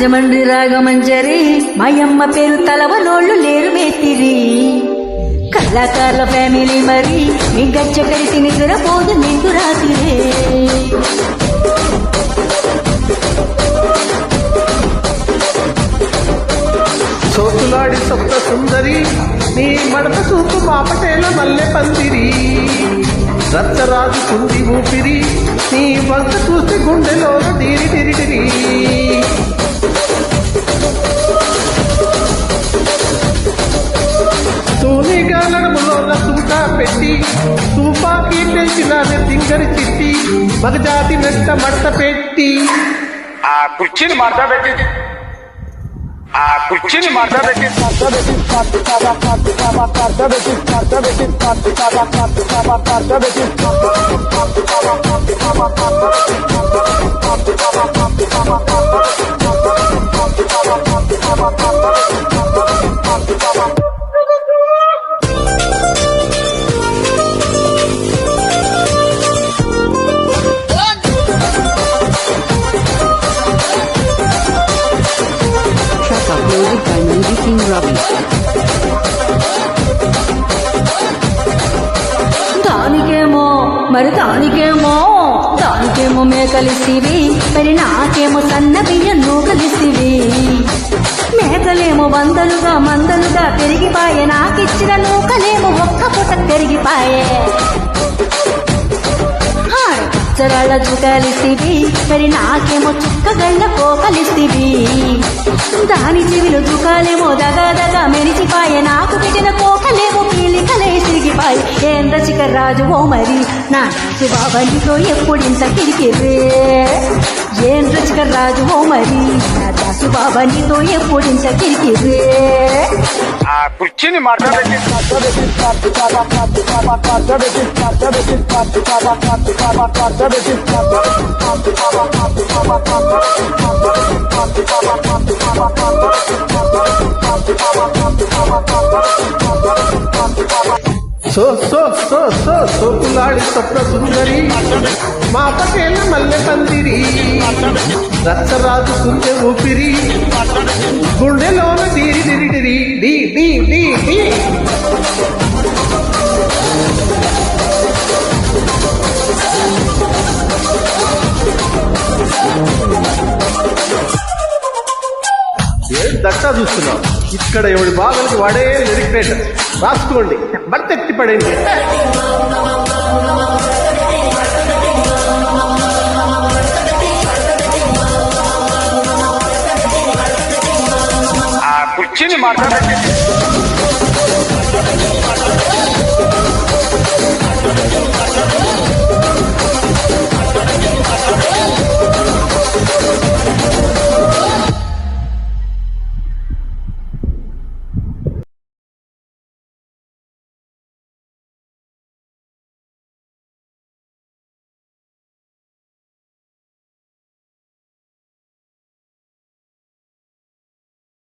రాజమండ్రి రాగమంజరి మాయమ్మ పేరు తలవనోళ్ళు లేరు మేతిరి. కళాకారుల ఫ్యామిలీ మరి మీ గచ్చ కలిసి నిద్రపోదు నిండు రాతిరే సోతులాడి సొంత సుందరి నీ మడత చూపు మాపటేల మల్లె పందిరి. రచ్చరాజు కుంది ఊపిరి నీ వంక చూస్తే గుండెలో తీరి తిరిగిరి తూనిగా నడుములో తూటా పెట్టి తుపాకీ తెలిసిన తింగరి చిట్టి మగజాతి నెట్ట మట్ట పెట్టి. ఆ కుర్చీని మార్చా పెట్టి. ఆ కుర్చీని మార్చా పెట్టి. Track uploaded by King దానికేమో మరి దానికేమో దానికేమో మేకలిసివి మరి నాకేమో సన్న బియ్యం నూకలిసివి. మేకలేమో వందలుగా మందలుగా పెరిగిపాయే. నాకిచ్చిన నూకలేమో ఒక్క పూట పెరిగిపాయే. అక్షరాల కలిసివి మరి నాకేమో చుక్కగళ్ళ కోకలిసివి దాని చెవిలో దుకాలేమో దగదగ మెరిచిపాయే నాకు పెట్టిన కోకలేమో పీలికలే సిరిగిపాయి రచిక రాజు ఓ మరి? నా నాసు బాబలితో ఎప్పుడింత కిరికిరే ఏం రచిక రాజు ఓ మరి? నా దాసు బాబనితో ఎప్పుడింత కిరికిరే ఆ కుర్చీని మార్చా పెట్టి సో సో సో సో సోకులాడి స్వప్న సుందరి మా మల్లె పందిరి రక్తరాజు కుంచె ఊపిరి గుండెలోన తీరి తిరిగిరి డి డి డి డి. ఏం చూస్తున్నాం. ఇక్కడ ఎవడి బాధలకి వాడే లిరిక్ రైటర్ రాసుకోండి. బర్తెత్తి పడండి ఆ కుర్చీని మాట్లాడండి.